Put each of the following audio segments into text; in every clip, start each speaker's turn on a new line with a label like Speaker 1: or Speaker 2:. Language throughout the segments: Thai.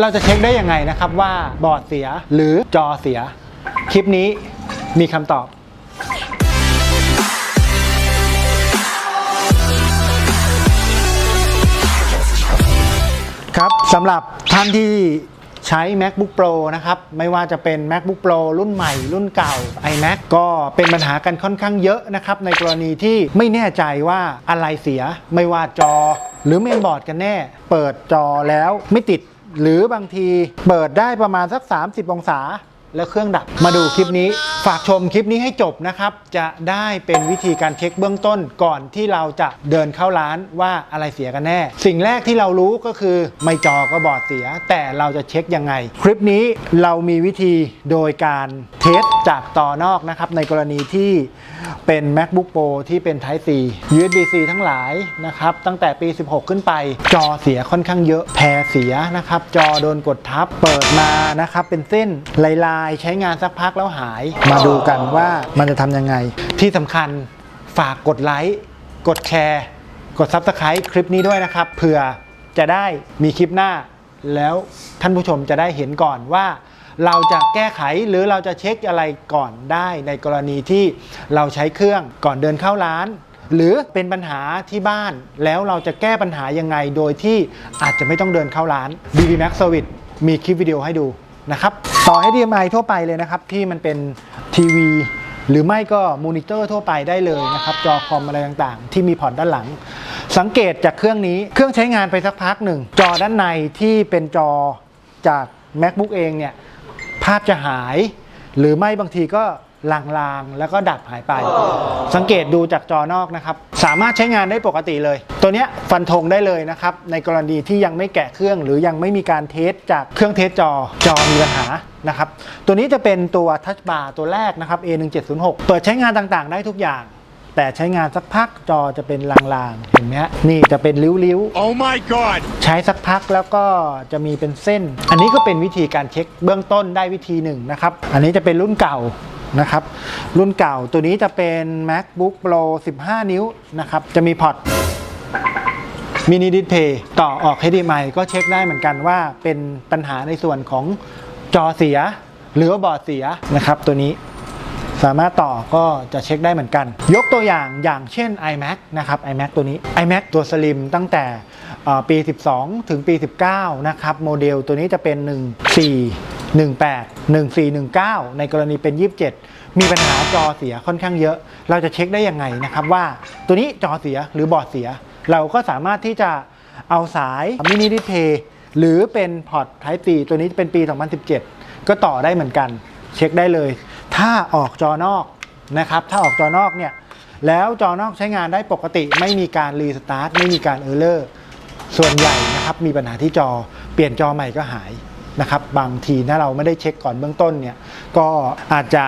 Speaker 1: เราจะเช็คได้ยังไงนะครับว่าบอร์ดเสียหรือจอเสีย คลิปนี้มีคำตอบ ครับสำหรับท่านที่ใช้ MacBook Pro นะครับ ไม่ว่าจะเป็น MacBook Pro รุ่นใหม่ รุ่นเก่า iMac ก็เป็นปัญหากันค่อนข้างเยอะนะครับ ในกรณีที่ไม่แน่ใจว่าอะไรเสีย ไม่ว่าจอ หรือเมนบอร์ดกันแน่ เปิดจอแล้วไม่ติด หรือบางทีเปิดได้ประมาณสัก 30 องศา แล้วเครื่องดับ มาดูคลิปนี้ ฝากชมคลิปนี้ให้จบนะครับ จะได้เป็นวิธีการเช็คเบื้องต้นก่อนที่เราจะเดินเข้าร้านว่าอะไรเสียกันแน่ สิ่งแรกที่เรารู้ก็คือไม่จอก็บอดเสีย แต่เราจะเช็คยังไง คลิปนี้เรามีวิธีโดยการเทสจากต่อนอกนะครับ ในกรณีที่เป็น macbook pro ที่เป็น type C USB C ทั้งหลายนะครับ ตั้งแต่ปี 16 ขึ้นไป จอเสียค่อนข้างเยอะแพรเสียนะครับ จอโดนกดทับเปิดมานะครับเป็นเส้นลายๆใช้งานสักพักแล้วหาย มาดูกันว่ามันจะทำยังไง ที่สำคัญฝากกดไลค์ กดแชร์ กด Subscribe คลิปนี้ด้วยนะครับเผื่อจะได้มีคลิปหน้า แล้วท่านผู้ชมจะได้เห็นก่อนว่า เราจะแก้ไขหรือเราจะเช็คอะไรก่อนได้ในกรณีที่เราใช้เครื่องก่อนเดินเข้าร้าน หรือเป็นปัญหาที่บ้านแล้วเราจะแก้ปัญหายังไงโดยที่อาจจะไม่ต้องเดินเข้าร้าน BB Max Service มีคลิปวิดีโอให้ดู นะครับ ต่อ HDMI ทั่วไปเลยนะครับ ที่มันเป็นทีวี หรือไม่ก็มอนิเตอร์ทั่วไปได้เลยนะครับ จอคอมอะไรต่างๆ ที่มีพอร์ตด้านหลัง สังเกตจากเครื่องนี้เครื่องใช้งานไปสักพักหนึ่ง จอด้านในที่เป็นจอจาก MacBook เองเนี่ย ภาพจะหาย หรือไม่บางทีก็ ลางๆ แล้วก็ดับหายไป สังเกตดูจากจอนอกนะครับ สามารถใช้งานได้ปกติเลย ตัวเนี้ยฟันธงได้เลยนะครับ ในกรณีที่ยังไม่แกะเครื่อง หรือยังไม่มีการเทสจากเครื่องเทสจอจอมีปัญหานะครับ ตัวนี้จะเป็นตัวทัชบาร์ตัวแรกนะครับ A1706 เปิดใช้งานต่างๆ ได้ทุกอย่าง แต่ใช้งานสักพักจอจะเป็นลางๆ เห็นไหมฮะนี่จะเป็นริ้วๆ
Speaker 2: Oh my god!
Speaker 1: ใช้สักพักแล้วก็จะมีเป็นเส้น อันนี้ก็เป็นวิธีการเช็คเบื้องต้นได้วิธีหนึ่งนะครับ อันนี้จะเป็นรุ่นเก่า นะครับ รุ่นเก่าตัวนี้จะเป็น macbook pro 15 นิ้วนะครับ จะมีพอร์ตมินิดิสเพย์ต่อออก HDMI ก็เช็คได้เหมือนกันว่าเป็นปัญหาในส่วนของจอเสีย หรือว่าบอร์ดเสียนะครับ ตัวนี้สามารถต่อก็จะเช็คได้เหมือนกัน ยกตัวอย่างอย่างเช่น iMac นะครับ iMac ตัวนี้ iMac ตัวสลิมตั้งแต่ปี 12 ถึงปี 19 นะครับ โมเดลตัวนี้จะเป็น 14 18 1419 ในกรณีเป็น 27 มีปัญหาจอเสียค่อนข้างเยอะ เราจะเช็คได้ยังไงนะครับว่าตัวนี้จอเสียหรือบอร์ดเสีย เราก็สามารถที่จะเอาสายมินิดิเพย์หรือเป็นพอร์ต Type C ตัวนี้เป็นปี 2017 ก็ต่อได้เหมือนกัน เช็คได้เลย ถ้าออกจอนอกนะครับ ถ้าออกจอนอกเนี่ย แล้วจอนอกใช้งานได้ปกติ ไม่มีการรีสตาร์ทไม่มีการเออร์เลอร์ส่วนใหญ่นะครับมีปัญหาที่จอเปลี่ยนจอใหม่ก็หาย นะครับบางทีถ้าเราไม่ได้เช็คก่อนเบื้องต้นเนี่ยก็อาจจะ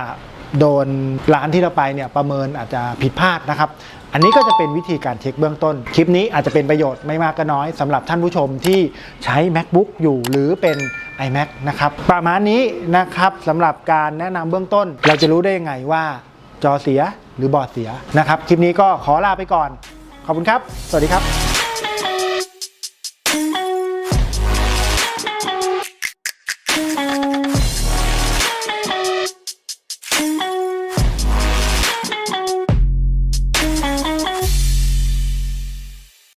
Speaker 1: โดนร้านที่เราไปเนี่ยประเมินอาจจะผิดพลาดนะครับ อันนี้ก็จะเป็นวิธีการเช็คเบื้องต้น คลิปนี้อาจจะเป็นประโยชน์ไม่มากก็น้อยสำหรับท่านผู้ชมที่ใช้ macbook อยู่หรือเป็น iMac นะครับประมาณนี้นะครับสำหรับการแนะนำเบื้องต้น เราจะรู้ได้ยังไงว่าจอเสียหรือบอร์ดเสียนะครับ คลิปนี้ก็ขอลาไปก่อน ขอบคุณครับ สวัสดีครับ